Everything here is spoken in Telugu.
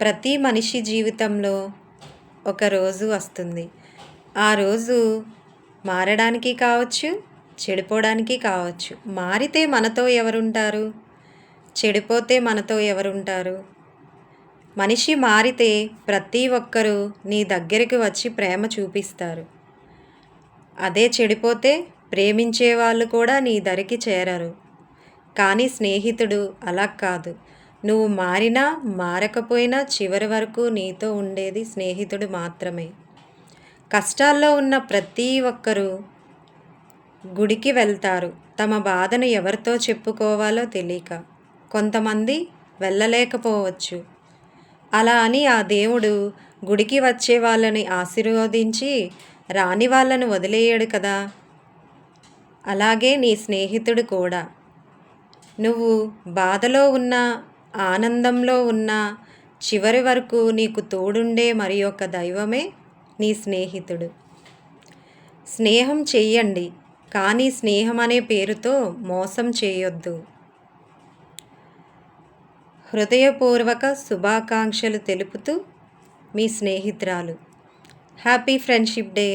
ప్రతి మనిషి జీవితంలో ఒక రోజు వస్తుంది. ఆ రోజు మారడానికి కావచ్చు చెడిపోవడానికి కావచ్చు. మారితే మనతో ఎవరుంటారు? చెడిపోతే మనతో ఎవరుంటారు? మనిషి మారితే ప్రతి ఒక్కరూ నీ దగ్గరికి వచ్చి ప్రేమ చూపిస్తారు. అదే చెడిపోతే ప్రేమించే వాళ్ళు కూడా నీ దరికి చేరరు. కానీ స్నేహితుడు అలా కాదు. నువ్వు మారినా మారకపోయినా చివరి వరకు నీతో ఉండేది స్నేహితుడు మాత్రమే. కష్టాల్లో ఉన్న ప్రతి ఒక్కరూ గుడికి వెళ్తారు. తమ బాధను ఎవరితో చెప్పుకోవాలో తెలియక కొంతమంది వెళ్ళలేకపోవచ్చు. అలా అని ఆ దేవుడు గుడికి వచ్చే వాళ్ళని ఆశీర్వదించి రాని వాళ్ళను వదిలేయడు కదా. అలాగే నీ స్నేహితుడు కూడా. నువ్వు బాధలో ఉన్న ఆనందంలో ఉన్న చివరి వరకు నీకు తోడుండే మరి ఒక దైవమే నీ స్నేహితుడు. స్నేహం చెయ్యండి కానీ స్నేహం అనే పేరుతో మోసం చేయొద్దు. హృదయపూర్వక శుభాకాంక్షలు తెలుపుతూ మీ స్నేహితురాలు. Happy friendship day!